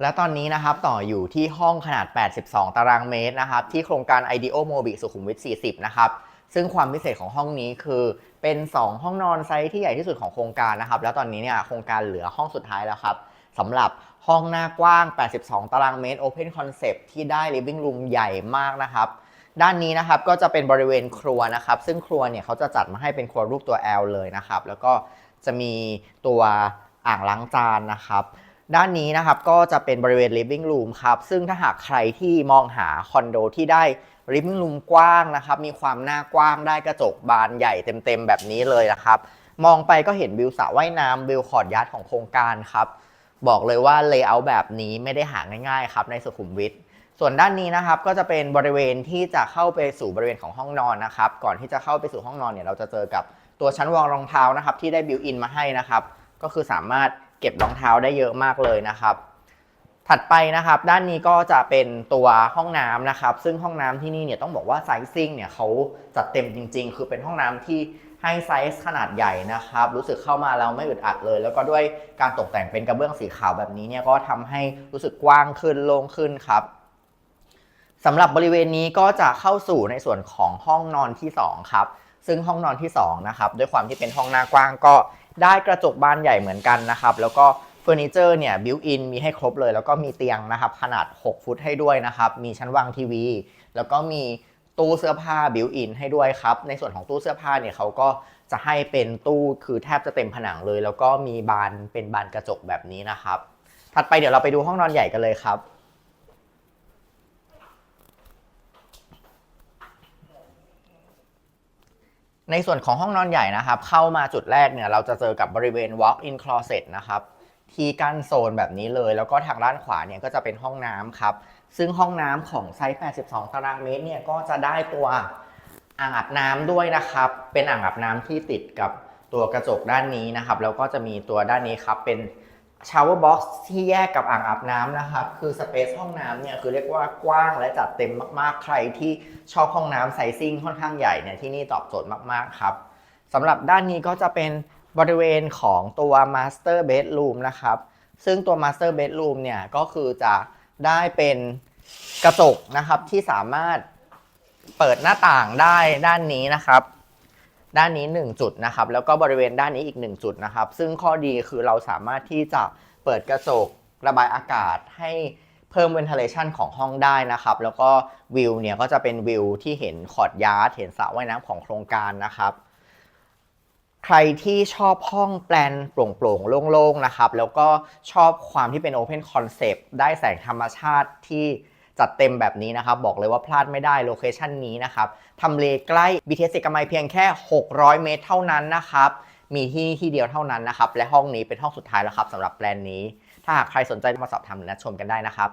และตอนนี้นะครับต่ออยู่ที่ห้องขนาด 82 ตารางเมตรนะครับที่โครงการ IDEO Mobi สุขุมวิท 40 นะครับซึ่งความพิเศษของห้องนี้คือเป็น 2 ห้องนอนไซส์ที่ใหญ่ที่สุดของโครงการนะครับ แล้วตอนนี้เนี่ยโครงการเหลือห้องสุดท้ายแล้วครับสำหรับห้องหน้ากว้าง 82 ตารางเมตร Open Concept ที่ได้ Living Room ใหญ่มากนะครับ ด้านนี้นะครับก็จะเป็นบริเวณครัวนะครับ ซึ่งครัวเนี่ยเขาจะจัดมาให้เป็นครัวรูปตัว L เลยนะครับ แล้วก็จะมีตัวอ่างล้างจานนะครับ ด้านนี้นะครับก็จะเป็นบริเวณ living room ครับ ซึ่งถ้าหากใครที่มองหาคอนโดที่ได้ living room กว้างนะครับ มีความหน้ากว้างได้กระจกบานใหญ่เต็มๆ แบบนี้เลยนะครับ มองไปก็เห็นวิวสระว่ายน้ำวิวคอร์ดยาร์ดของโครงการครับ บอกเลยว่าเลเยอร์แบบนี้ไม่ได้หาง่ายๆครับในสุขุมวิทส่วนด้านนี้นะครับก็จะเป็นบริเวณที่จะเข้าไปสู่บริเวณของห้องนอนนะครับ ก่อนที่จะเข้าไปสู่ห้องนอนเนี่ยเราจะเจอกับตัวชั้นวางรองเท้านะครับที่ได้บิวอินมาให้นะครับ ก็คือสามารถ เก็บรองเท้าได้เยอะมากเลยนะครับ ถัดไปนะครับ ด้านนี้ก็จะเป็นตัวห้องน้ำนะครับ ซึ่งห้องน้ำที่นี่เนี่ยต้องบอกว่าไซซิ่งเนี่ยเขาจัดเต็มจริง ๆ คือเป็นห้องน้ำที่ให้ไซส์ขนาดใหญ่นะครับ รู้สึกเข้ามาแล้วไม่อึดอัดเลย แล้วก็ด้วยการตกแต่งเป็นกระเบื้องสีขาวแบบนี้เนี่ยก็ทำให้รู้สึกกว้างขึ้นโล่งขึ้นครับสำหรับบริเวณนี้ก็จะเข้าสู่ในส่วนของห้องนอนที่ 2 ครับ ซึ่งห้องนอนที่2นะครับด้วยความที่เป็นห้องหน้ากว้างก็ ได้กระจกบานใหญ่เหมือนกันนะครับ แล้วก็เฟอร์นิเจอร์เนี่ยบิวอินมีให้ครบเลย แล้วก็มีเตียงนะครับ ขนาด 6 ฟุตให้ด้วยนะครับ มีชั้นวางทีวี แล้วก็มีตู้เสื้อผ้าบิวอินให้ด้วยครับ ในส่วนของตู้เสื้อผ้าเนี่ยเขาก็จะให้เป็นตู้คือแทบจะเต็มผนังเลย แล้วก็มีบานเป็นบานกระจกแบบนี้นะครับ ถัดไปเดี๋ยวเราไปดูห้องนอนใหญ่กันเลยครับ ในส่วนของห้องนอนใหญ่นะครับ เข้ามาจุดแรกเนี่ยเราจะเจอกับบริเวณ walk-in closet นะครับที่กั้นโซนแบบนี้เลย แล้วก็ทางด้านขวาเนี่ยก็จะเป็นห้องน้ำครับ ซึ่งห้องน้ำของไซส์ 82 ตารางเมตรเนี่ยก็จะได้ตัวอ่างอาบน้ำด้วยนะครับ เป็นอ่างอาบน้ำที่ติดกับตัวกระจกด้านนี้นะครับ แล้วก็จะมีตัวด้านนี้ครับเป็น shower box ที่แยกกับอ่างอาบน้ำนะครับ คือสเปซห้องน้ำเนี่ยคือเรียกว่ากว้างและจัดเต็มมากๆ ใครที่ชอบห้องน้ำไซซิ่งค่อนข้างใหญ่เนี่ยที่นี่ตอบโจทย์มากๆครับสำหรับด้านนี้ก็จะเป็นบริเวณของตัว master bedroom นะครับ ซึ่งตัว master bedroom เนี่ยก็คือจะได้เป็นกระจกนะครับที่สามารถเปิดหน้าต่างได้ด้านนี้นะครับ ด้านนี้ 1 จุดนะครับ แล้วก็บริเวณด้านนี้อีก 1 จุดนะครับ ซึ่งข้อดีคือเราสามารถที่จะเปิดกระจกระบายอากาศให้เพิ่ม ventilation ของห้องได้นะครับ แล้วก็วิวเนี่ยก็จะเป็นวิวที่เห็นคอดยาร์ดเห็นสระว่ายน้ำของโครงการนะครับใครที่ชอบห้องแปลนโปร่งๆ โล่งๆ นะครับ แล้วก็ชอบความที่เป็น Open Concept ได้แสงธรรมชาติที่ จัดเต็มแบบนี้นะครับ บอกเลยว่าพลาดไม่ได้โลเคชันนี้นะครับทำเลใกล้ BTS เอกมัยเพียงแค่ 600 เมตรเท่านั้นนะครับ มีที่นี่ที่เดียวเท่านั้นนะครับ และห้องนี้เป็นห้องสุดท้ายแล้วครับสำหรับแปลนนี้ ถ้าหากใครสนใจมาสอบถามหรือนัดชมกันได้นะครับ